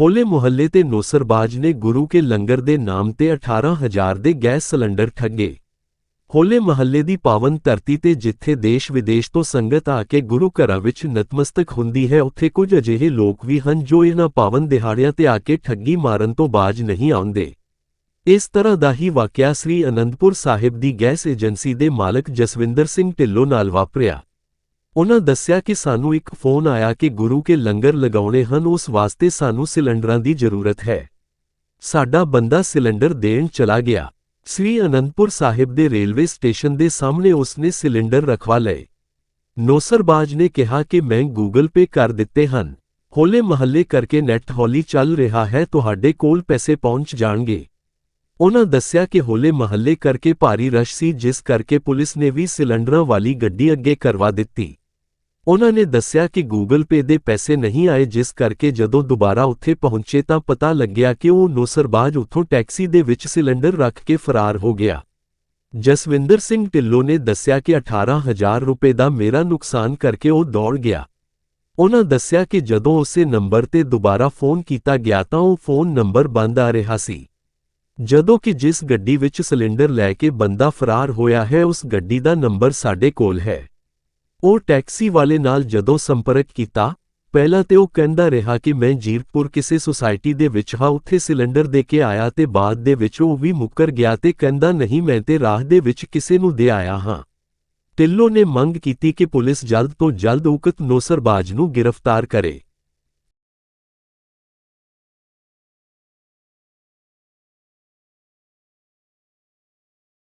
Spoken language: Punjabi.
ਹੋਲੇ ਮੁਹੱਲੇ ਤੇ ਨੌਸਰਬਾਜ ਨੇ ਗੁਰੂ ਕੇ ਲੰਗਰ ਦੇ ਨਾਮ ਤੇ 18000 ਦੇ ਗੈਸ ਸਿਲੰਡਰ ਠੱਗੇ। ਹੋਲੇ ਮਹੱਲੇ ਦੀ ਪਾਵਨ ਧਰਤੀ ਤੇ ਜਿੱਥੇ ਦੇਸ਼ ਵਿਦੇਸ਼ ਤੋਂ ਸੰਗਤ ਆ ਕੇ ਗੁਰੂ ਘਰਾਂ ਵਿੱਚ ਨਤਮਸਤਕ ਹੁੰਦੀ ਹੈ, ਉੱਥੇ ਕੁਝ ਅਜਿਹੇ ਲੋਕ ਵੀ ਹਨ ਜੋ ਇਹਨਾਂ ਪਾਵਨ ਦਿਹਾੜਿਆਂ ਤੇ ਆ ਕੇ ਠੱਗੀ ਮਾਰਨ ਤੋਂ ਬਾਜ ਨਹੀਂ ਆਉਂਦੇ। ਇਸ ਤਰ੍ਹਾਂ ਦਾ ਹੀ ਵਾਕਿਆ ਸ੍ਰੀ ਅਨੰਦਪੁਰ ਸਾਹਿਬ ਦੀ ਗੈਸ ਏਜੰਸੀ ਦੇ ਮਾਲਕ ਜਸਵਿੰਦਰ ਸਿੰਘ ਢਿੱਲੋਂ ਨਾਲ ਵਾਪਰਿਆ। ਉਨ੍ਹਾਂ ਦੱਸਿਆ ਕਿ ਸਾਨੂੰ ਇੱਕ ਫੋਨ ਆਇਆ ਕਿ ਗੁਰੂ ਕੇ ਲੰਗਰ ਲਗਾਉਣੇ ਹਨ, ਉਸ ਵਾਸਤੇ ਸਾਨੂੰ ਸਿਲੰਡਰਾਂ ਦੀ ਜ਼ਰੂਰਤ ਹੈ। ਸਾਡਾ ਬੰਦਾ ਸਿਲੰਡਰ ਦੇਣ ਚਲਾ ਗਿਆ। ਸ੍ਰੀ ਅਨੰਦਪੁਰ ਸਾਹਿਬ ਦੇ ਰੇਲਵੇ ਸਟੇਸ਼ਨ ਦੇ ਸਾਹਮਣੇ ਉਸਨੇ ਸਿਲੰਡਰ ਰਖਵਾ ਲਏ। ਨੌਸਰਬਾਜ ਨੇ ਕਿਹਾ ਕਿ ਮੈਂ ਗੂਗਲ ਪੇ ਕਰ ਦਿੱਤੇ ਹਨ। ਹੋਲੇ ਮਹੱਲੇ ਕਰਕੇ ਨੈਟ ਹੌਲੀ ਚੱਲ ਰਿਹਾ ਹੈ, ਤੁਹਾਡੇ ਕੋਲ ਪੈਸੇ ਪਹੁੰਚ ਜਾਣਗੇ। ਉਨ੍ਹਾਂ ਦੱਸਿਆ ਕਿ ਹੋਲੇ ਮਹੱਲੇ ਕਰਕੇ ਭਾਰੀ ਰਸ਼ ਸੀ, ਜਿਸ ਕਰਕੇ ਪੁਲਿਸ ਨੇ ਵੀ ਸਿਲੰਡਰਾਂ ਵਾਲੀ ਗੱਡੀ ਅੱਗੇ ਕਰਵਾ ਦਿੱਤੀ। ਉਹਨਾਂ ਨੇ ਦੱਸਿਆ ਕਿ ਗੂਗਲ ਪੇ ਦੇ ਪੈਸੇ ਨਹੀਂ ਆਏ, ਜਿਸ ਕਰਕੇ ਜਦੋਂ ਦੁਬਾਰਾ ਉੱਥੇ ਪਹੁੰਚੇ ਤਾਂ ਪਤਾ ਲੱਗਿਆ ਕਿ ਉਹ ਨੌਸਰਬਾਜ ਉੱਥੋਂ ਟੈਕਸੀ ਦੇ ਵਿੱਚ ਸਿਲੰਡਰ ਰੱਖ ਕੇ ਫਰਾਰ ਹੋ ਗਿਆ। ਜਸਵਿੰਦਰ ਸਿੰਘ ਢਿੱਲੋਂ ਨੇ ਦੱਸਿਆ ਕਿ 18000 ਰੁਪਏ ਦਾ ਮੇਰਾ ਨੁਕਸਾਨ ਕਰਕੇ ਉਹ ਦੌੜ ਗਿਆ। ਉਹਨਾਂ ਦੱਸਿਆ ਕਿ ਜਦੋਂ ਉਸੇ ਨੰਬਰ ਤੇ ਦੁਬਾਰਾ ਫੋਨ ਕੀਤਾ ਗਿਆ ਤਾਂ ਉਹ ਫੋਨ ਨੰਬਰ ਬੰਦ ਆ ਰਿਹਾ ਸੀ। ਜਦੋਂ ਕਿ ਜਿਸ ਗੱਡੀ ਵਿੱਚ ਸਿਲੰਡਰ ਲੈ ਕੇ ਬੰਦਾ ਫਰਾਰ ਹੋਇਆ ਹੈ, ਉਸ ਗੱਡੀ ਦਾ ਨੰਬਰ ਸਾਡੇ ਕੋਲ ਹੈ। ਉਹ ਟੈਕਸੀ ਵਾਲੇ ਨਾਲ ਜਦੋਂ ਸੰਪਰਕ ਕੀਤਾ, ਪਹਿਲਾਂ ਤੇ ਉਹ ਕਹਿੰਦਾ ਰਿਹਾ ਕਿ ਮੈਂ ਜੀਰਪੁਰ ਕਿਸੇ ਸੁਸਾਇਟੀ ਦੇ ਵਿੱਚ ਹਾਂ, ਉੱਥੇ ਸਿਲੰਡਰ ਦੇ ਕੇ ਆਇਆ ਤੇ ਬਾਅਦ ਦੇ ਵਿੱਚ ਉਹ ਵੀ ਮੁੱਕਰ ਗਿਆ ਤੇ ਕਹਿੰਦਾ, ਨਹੀਂ, ਮੈਂ ਤੇ ਰਾਹ ਦੇ ਵਿੱਚ ਕਿਸੇ ਨੂੰ ਦੇ ਆਇਆ ਹਾਂ। ਢਿੱਲੋਂ ਨੇ ਮੰਗ ਕੀਤੀ ਕਿ ਪੁਲਿਸ ਜਲਦ ਤੋਂ ਜਲਦ ਉਕਤ ਨੌਸਰਬਾਜ ਨੂੰ ਗ੍ਰਿਫਤਾਰ ਕਰੇ।